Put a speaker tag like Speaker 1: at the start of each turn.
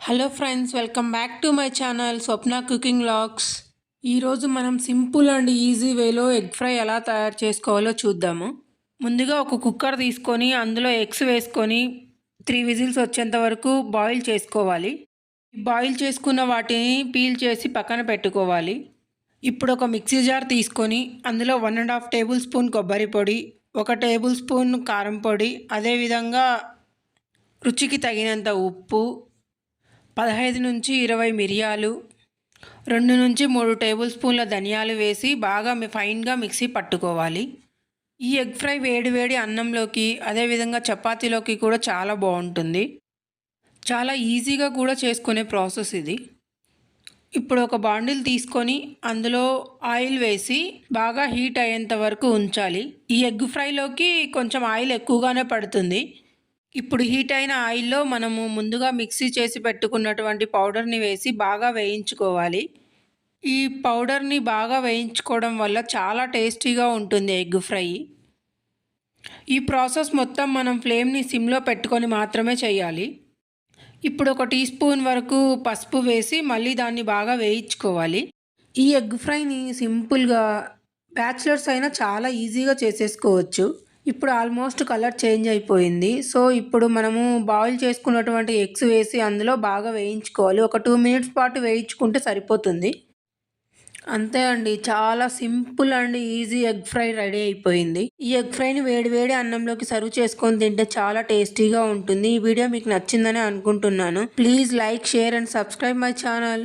Speaker 1: Hello friends welcome back to my channel Swapna cooking logs ఈరోజు మనం simple and easy వేలో egg fry ఎలా తయారు చేసుకోవాలో చూద్దాము. ముందుగా ఒక కుక్కర్ తీసుకొని అందులో ఎగ్స్ వేసుకొని త్రీ విజిల్స్ వచ్చేంత వరకు బాయిల్ చేసుకోవాలి. బాయిల్ చేసుకున్న వాటిని పీల్ చేసి పక్కన పెట్టుకోవాలి. ఇప్పుడు ఒక మిక్సీ జార్ తీసుకొని అందులో one and half tablespoon కొబ్బరి పొడి ఒక టేబుల్ స్పూన్ కారం పొడి అదేవిధంగా రుచికి తగినంత ఉప్పు పదహైదు నుంచి ఇరవై మిరియాలు రెండు నుంచి మూడు టేబుల్ స్పూన్ల ధనియాలు వేసి బాగా ఫైన్గా మిక్సీ పట్టుకోవాలి. ఈ ఎగ్ ఫ్రై వేడి వేడి అన్నంలోకి అదేవిధంగా చపాతీలోకి కూడా చాలా బాగుంటుంది. చాలా ఈజీగా కూడా చేసుకునే ప్రాసెస్ ఇది. ఇప్పుడు ఒక బాండిల్ తీసుకొని అందులో ఆయిల్ వేసి బాగా హీట్ అయ్యేంత వరకు ఉంచాలి. ఈ ఎగ్ ఫ్రైలోకి కొంచెం ఆయిల్ ఎక్కువగానే పడుతుంది. ఇప్పుడు హీట్ అయిన ఆయిల్లో మనము ముందుగా మిక్సీ చేసి పెట్టుకున్నటువంటి పౌడర్ని వేసి బాగా వేయించుకోవాలి. ఈ పౌడర్ని బాగా వేయించుకోవడం వల్ల చాలా టేస్టీగా ఉంటుంది ఎగ్ ఫ్రై. ఈ ప్రాసెస్ మొత్తం మనం ఫ్లేమ్ని సిమ్లో పెట్టుకొని మాత్రమే చేయాలి. ఇప్పుడు ఒక టీ స్పూన్ వరకు పసుపు వేసి మళ్ళీ దాన్ని బాగా వేయించుకోవాలి. ఈ ఎగ్ ఫ్రైని సింపుల్గా బ్యాచిలర్స్ అయినా చాలా ఈజీగా చేసేసుకోవచ్చు. ఇప్పుడు ఆల్మోస్ట్ కలర్ చేంజ్ అయిపోయింది. సో ఇప్పుడు మనము బాయిల్ చేసుకున్నటువంటి ఎగ్స్ వేసి అందులో బాగా వేయించుకోవాలి. ఒక టూ మినిట్స్ పాటు వేయించుకుంటే సరిపోతుంది. అంతే అండి. చాలా simple and easy egg fry ready అయిపోయింది. ఈ ఎగ్ ఫ్రైని వేడి వేడి అన్నంలోకి సర్వ్ చేసుకొని తింటే చాలా టేస్టీగా ఉంటుంది. ఈ వీడియో మీకు నచ్చిందని అనుకుంటున్నాను. Please like share and subscribe my channel